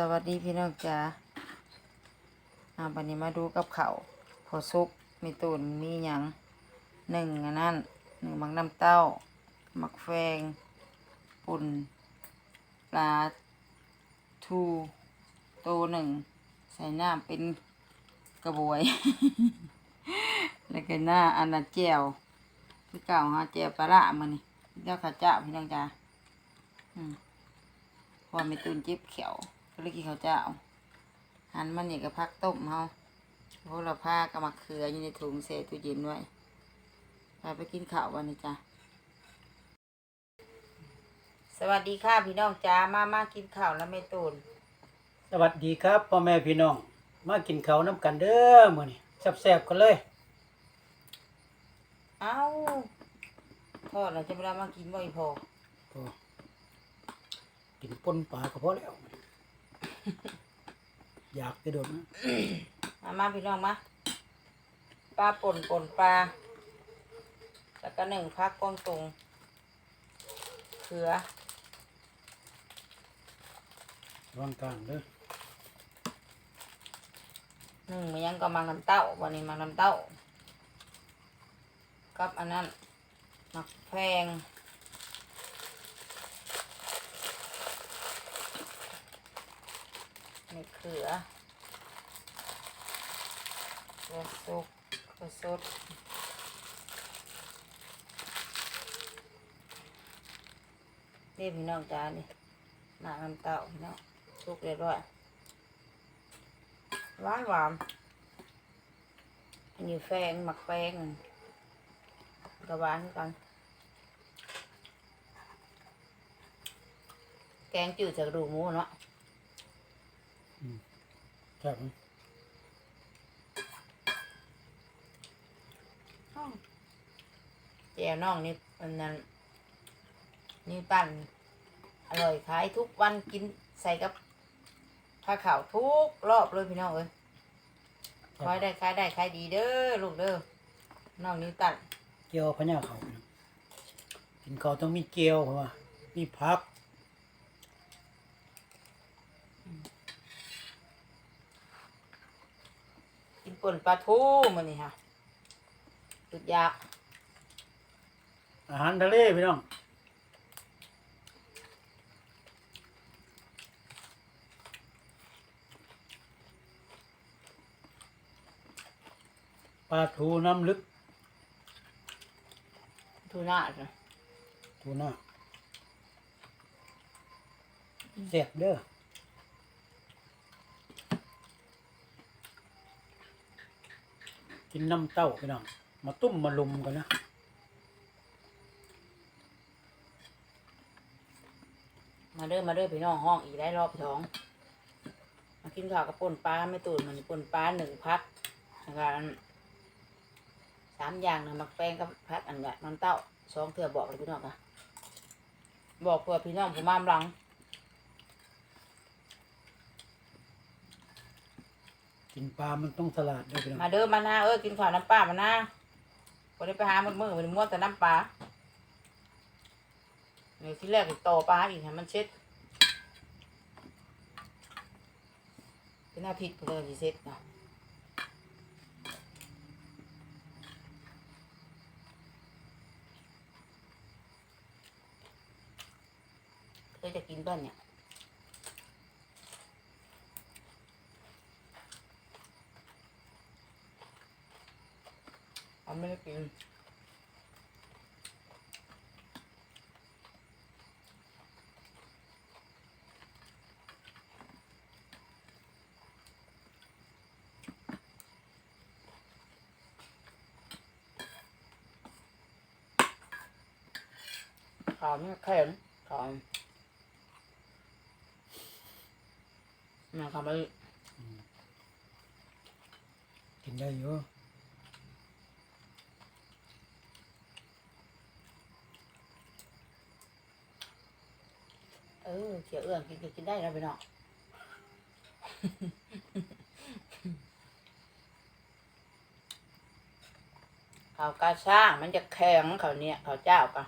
สวัสดีพี่น้องจ๋าอาวันนี้มาดูกับเขาวพอซุกมีตุนมีหยังหนึ่งอันนั้นหนึ่งมักน้ำเต้า มักแฟง ปุ่นปลาทูโตหนึ่ง ใส่น้ำเป็นกระบวย แล้วก็หน้าอันนั้นแจ่วพี่เก่าฮะแจ่วปลาละมันนี่เจ้าข้าเจ้าพี่น้องจ๋าอืมพอม่ตุนจ็บเขียว ก็เลยกินข้าวเจ้าหันมันนี่ก็พักต้มเฮาเพราะเราผ้าก็มาเขืออยู่ในถุงเศษตู้เย็นไว้พาไปกินข้าววันนี้จ้ะสวัสดีค่ะพี่น้องจ้ามามากินข้าวแล้วไม่ตุนสวัสดีครับพ่อแม่พี่น้อง มากินข้าวน้ำกันเด้อมื้อนี้แซ่บๆกันเลย เอ้าทอดแล้วจะไม่ได้มากินบ่อยพอโอ้กินปนปลาก็พอแล้ว อยากจะโดดนะมามาพี่น้องมาปลาป่นป่นปลาแล้วก็หนึ่งพักกวางตุงเขือวางกลางเด้อหนึ่งมันยังก็มังน้ำเต้าวันนี้มังน้ำเต้ากับอันนั้นหมักแพง มีเขือเขือสุกเขือสดนี่พี่น้องจ้านี่หมักน้ำเต้าพี่น้องสุกเรียบร้อยหวานหวานอันนี้แฟงหมักแฟงกระหวานกันแกงจืดจากดูหมูเนาะ แซ่บมั้ยแจวน่องนี่มันนั้นนี่ปั่นอร่อยขายทุกวันกินใส่กับผ้าขาวทุกรอบเลยพี่น้องเอ้ยขายได้ขายได้ขายดีเด้อลูกเด้อน้องนิ้วตันเกี๊ยวพะย่าเขาวพี่น้องกินข้าวต้องมีเกี๊ยวเพราะว่ามีผัก ป่นปลาทูมันนี่ค่ะสุดยากอาหารทะเลพี่น้องปลาทูน้ำลึกทูน่าจ้ะทูน่าแซ่บเด้อ กินน้ำเต้าพี่น้องมาตุ้มมาลุมกันนะมาเด้อมาเด้อพี่น้องห้องอีกได้รอบสองมากินข้าวกับป่นปลาไม่ตูนมันป่นปลาหนึ่งพักแล้วก็อันสามอย่างนะมักแป้งกับพักอันเนี้ยน้ำเต้าสองเถื่อบอกเลยพี่น้องค่ะบอกเพื่อพี่น้องผมมามหลัง กินปลา มันต้องสลัดด้วยพี่น้องมาเด้อมาหน้าเออกินข้าวน้ำปลามาหน้าพอได้ไปหามันมือมันม้วนแต่น้ำปลาในที่แรกก็โตปลาอีกให้มันเช็ดเป็นอาทิตย์เพื่อที่เช็ดนะเคยจะกินบ้านเนี่ย เขาไม่ได้กินขาวไม่แข็งขาวนะครับไม่กินได้อยู่เออเขียวเอื้องกินก็กินได้แล้วไปเนาะข้าวกาช่างมันจะแข็งเขาวเนี่ยข้าวเจ้ากะ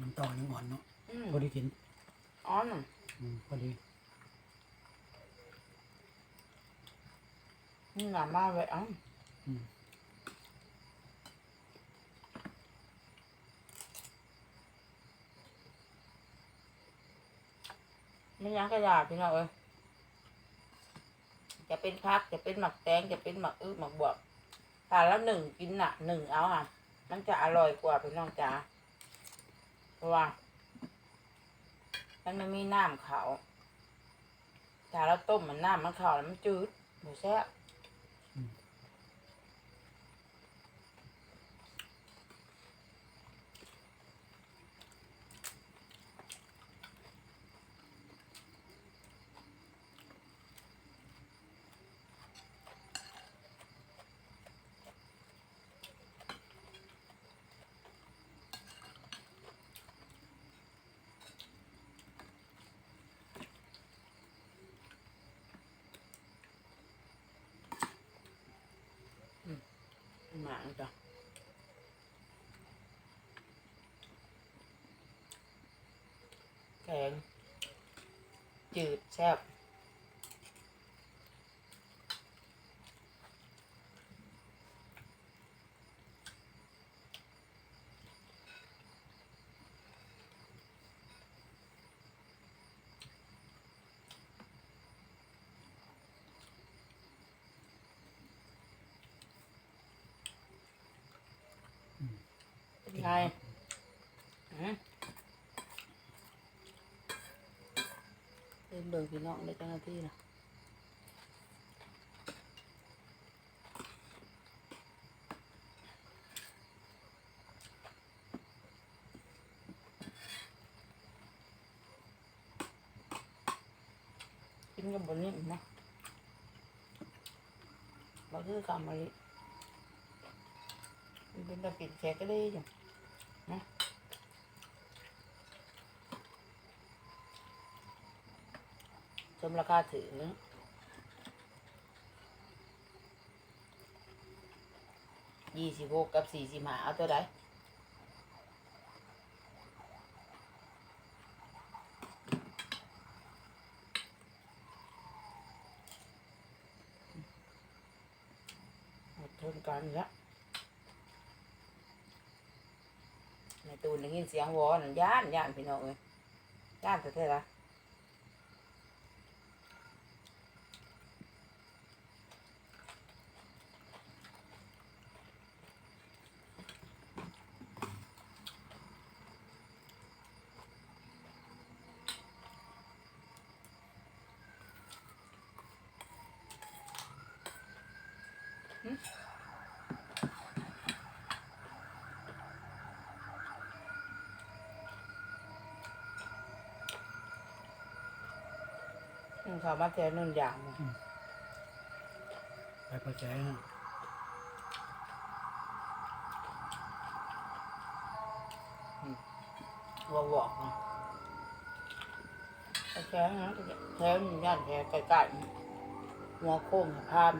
มัน ต่อยังอ่อนเนาะอืมพอดีกินอ๋อนอืมพอดีนี่หนามากเลยอ๋ออืมไม่ยั้งกระดาษพี่น้องเอ้ยจะเป็นพักจะเป็นหมักแตงจะเป็นหมักอื้อหมักบวบถ้าแล้วหนึ่งกินน่ะหนึ่งเอาอะ มันจะอร่อยกว่าพี่น้องจ๋าเพ ราะว่า มันไม่มีน้ำเขาถ้าเราต้มมันน้ำมันเขาแล้วมันจืดหมูแซ่บ หมาจ้ะแกง จืดแซ่บเป็นไงอืม เป็นเบิ่งพี่น้องได้เจ้าหน้าที่นะกินกับบนนี้นะมาคือกำมะลิมันเป็นตะปิดแขกก็ได้จังนะ สมราคาถือยี่สิบหกกับสี่สิบห้าเอาตัวใดทนกันล้วในตูนได้ยินเสียงวอนย่านย่านพี่น้องเอ้ยย่านแต่เท่าไหร่ อืมเขามาแทนนุ่นอย่างนะไปพอใจนะวัวบอกนะแต่แค่นะแค่นุ่นย่านแค่ใกล้ๆหัวโค้งพาม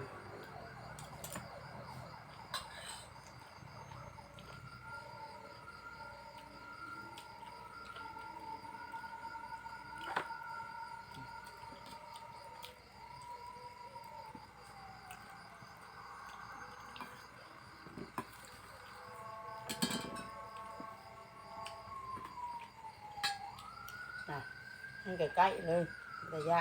นะ มันใกล้ๆเลยระยะ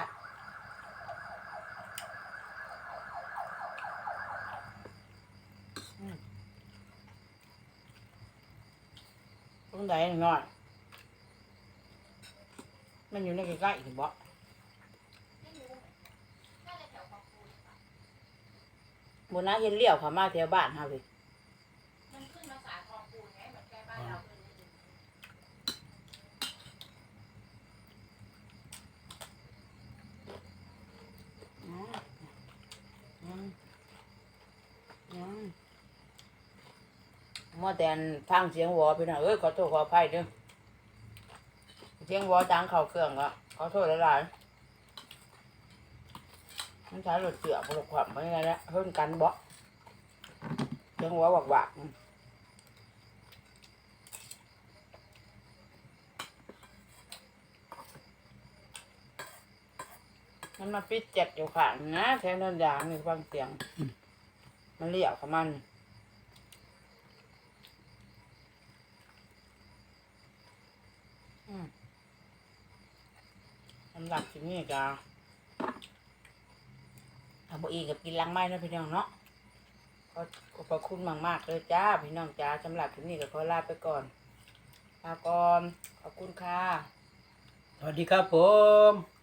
อืมตรงไหนหน่อย มันอยู่ในใกล้ๆถึงบ่บนน้าเห็นเลี้ยวเขามาแถวบ้านเฮาเลย ม่วแต่ฟังเสียงวอพี่นะเอ้ยขอโทษขออภัยด้วยเสียงวอดังเข่าเครื่องก็ขอโทษหลายๆมันใช้หลุดเสือกหลุดขวบไม่ไงละเพิ่นกันบล็อกเสียงวอวักวักมันมาปิดเจ็ดอยู่ขางนะแทนนั้นยางนี่ฟังเสียง มันเลี่ยวขมัน หรับที่นี่กาเอาบอีกับกินล้างไม้นะพี่น้องเนาะก็ขอบคุณมากๆเลยจ้าพี่น้องจ้าสำหรับที่นี่ก็ขอลาไปก่อนลาก่อนขอบคุณค่ะ สวัสดีครับผม